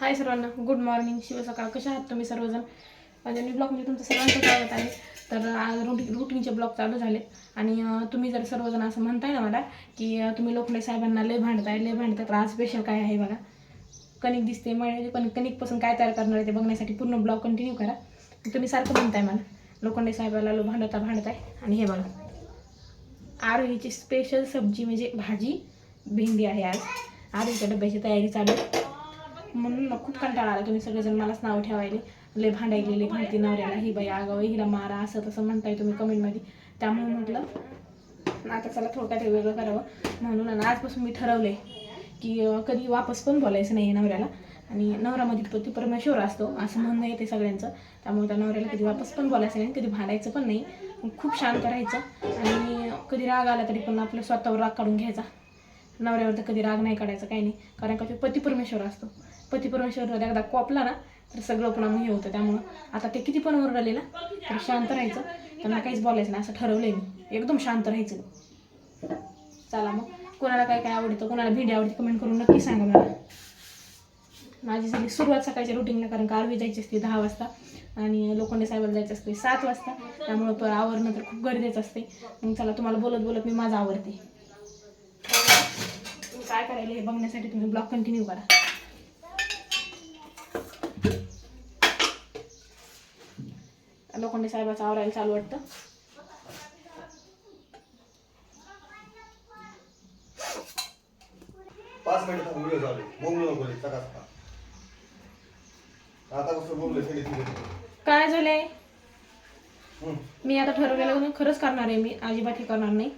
हाय सर्वांना good morning Shiv सकाळ. कशा आहात तुम्ही सर्वजण? माझ्या न्यू ब्लॉगमध्ये तुमचं सर्वांचं स्वागत आहे. तर आज रुटी रुटीनचे ब्लॉग चालू झाले आणि तुम्ही जर सर्वजण असं म्हणताय ना मला की तुम्ही लोखंडे साहेबांना लय भांडताय लय भांडताय तर आज स्पेशल काय आहे बघा? कणिक दिसते मळे पण कणिकपासून काय तयार करणार आहे ते बघण्यासाठी पूर्ण ब्लॉग कंटिन्यू करा. तुम्ही सारखं म्हणताय मला लोखंडे साहेबाला लो भांडता भांडताय. आणि हे बघा आरोहीची स्पेशल सब्जी म्हणजे भाजी भेंडी आहे आज. आरोहीच्या डब्याची तयारी चालू आहे. म्हणून मग खूप कंटाळा आला तुम्ही सगळेजण मलाच नाव ठेवायले. लय भांडायले लय भांडती नवऱ्याला ही बाई आगाव हिला मारा असं तसं म्हणताय तुम्ही कमेंटमध्ये. त्यामुळे म्हटलं आता चला थोडक्यात हे वेगळं करावं. म्हणून आणि आजपासून मी ठरवले की कधी वापस पण बोलायचं नाही नवऱ्याला. आणि नवरामध्ये पती परमेश्वर असतो असं म्हणणं येते सगळ्यांचं. त्यामुळे त्या नवऱ्याला कधी वापस पण बोलायचं नाही कधी भांडायचं पण नाही. खूप शांत राहायचं. आणि कधी राग आला तरी पण आपलं स्वतःवर राग काढून घ्यायचा. नवऱ्यावर तर कधी राग नाही काढायचा काही नाही. कारण का ते पती परमेश्वर असतो. पती परमेश्वर एकदा कोपला ना तर सगळं पुन्हा मग हे होतं. त्यामुळं आता ते किती पण ओरडले ना तर शांत राहायचं. त्यांना काहीच बोलायचं नाही असं ठरवलंय मी. एकदम शांत राहायचं. चला मग. कोणाला काय काय आवडतं कोणाला भेंडी आवडते कमेंट करून नक्की सांगा मला. माझी सगळी सुरुवात सकाळच्या रुटीनला कारण का आरवी जायची असते दहा वाजता आणि लोखंडे साहेबाला जायचं असते सात वाजता. त्यामुळं प- आवरणं तर खूप गरजेचं असते. मग चला तुम्हाला बोलत बोलत मी माझं आवडते काय करायला हे बघण्यासाठी तुम्ही ब्लॉग कंटिन्यू करा. लोखंडे साहेबाचं आवरायला चालू वाटतं. पाच मिनिटात व्हिडिओ चालू बोंबलो नको रे, सकाळ सकाळ आता कसं बोंबले सगळे तिथे काय झालंय. मी आता ठरवलेलं खरंच करणार आहे मी. अजिबात हे करणार नाही.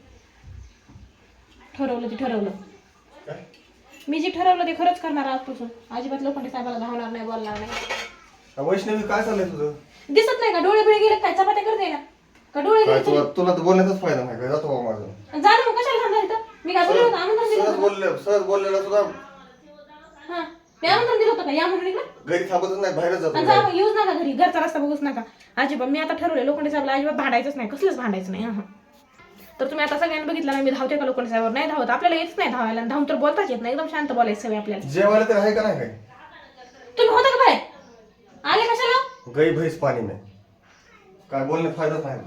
ठरवलं ते ठरवलं. काय? मी जे ठरवलं ते खरंच करणार आजपासून. अजिबात लोखंडे साहेबाला धावणार नाही बोलणार नाही. वैष्णवी काय चाललंय तुझं? दिसत नाही का? डोळे बिळे गेले काय? चपात्या करते का का डोळे काय गेले तुला तुला तर बोलण्याचाच फायदा नाही काय जातो बाबा माझं. ना मग कशाला थांबला इथं? मी काय बोललो होतं? आमंत्रण दिलं सहज होतं बोलले सहज बोललेला सुद्धा हा. मी आमंत्रण दिलं होतं का? या म्हणून इकडं? घरी थांबतच नाही बाहेरच आणि जातो जा मग येऊच नका घरी. घरचा रस्ता बघूच नका. अजिबात. मी आता ठरवले लोखंडे साहेबला अजिबात भांडायचंच नाही. कसलंच भांडायचं नाही हा. तर तुम्ही आता सगळ्यांनी बघितलं ना मी धावते का लोखंडे साहेबावर? नाही धावत. आपल्याला येत नाही धावायला. आणि धावून तर बोलताच येत नाही. एकदम शांत बोलायचं सवय आपल्याला. जेवायला तर आहे का नाही काय तुम्ही होता का बाहेर? आले कशाला? गाई म्हैस पाणी नाही काय बोलण्यात फायदाच नाही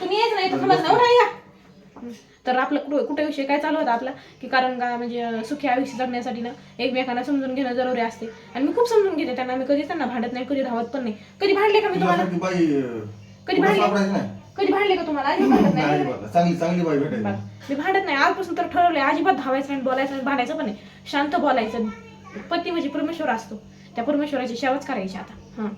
तुम्ही येत नाही तर नाही राहिला तर आपलं कुठं कुठे विषय काय चालू होता आपला? की कारण का म्हणजे अं, सुखी आयुष्य जगण्यासाठी ना एकमेकांना समजून घेणं जरुरी असते. आणि मी खूप समजून घेते त्यांना मी कधी त्यांना भांडत नाही कधी धावत पण नाही. कधी भांडले का मी तुम्हाला? तुझ्यासारखी बाई अं, कधी भांडले? सापडायची नाही. कधी भांडले का तुम्हाला? अजिबात भांडत नाही. चांगली चांगली बाई भेटायची. मी भांडत नाही. आजपासून तर ठरवलंय अजिबात धावायचं नाही बोलायचं नाही भांडायचं पण नाही. शांत बोलायचं. पती म्हणजे परमेश्वर असतो. त्या परमेश्वराची सेवाच करायची आता. हां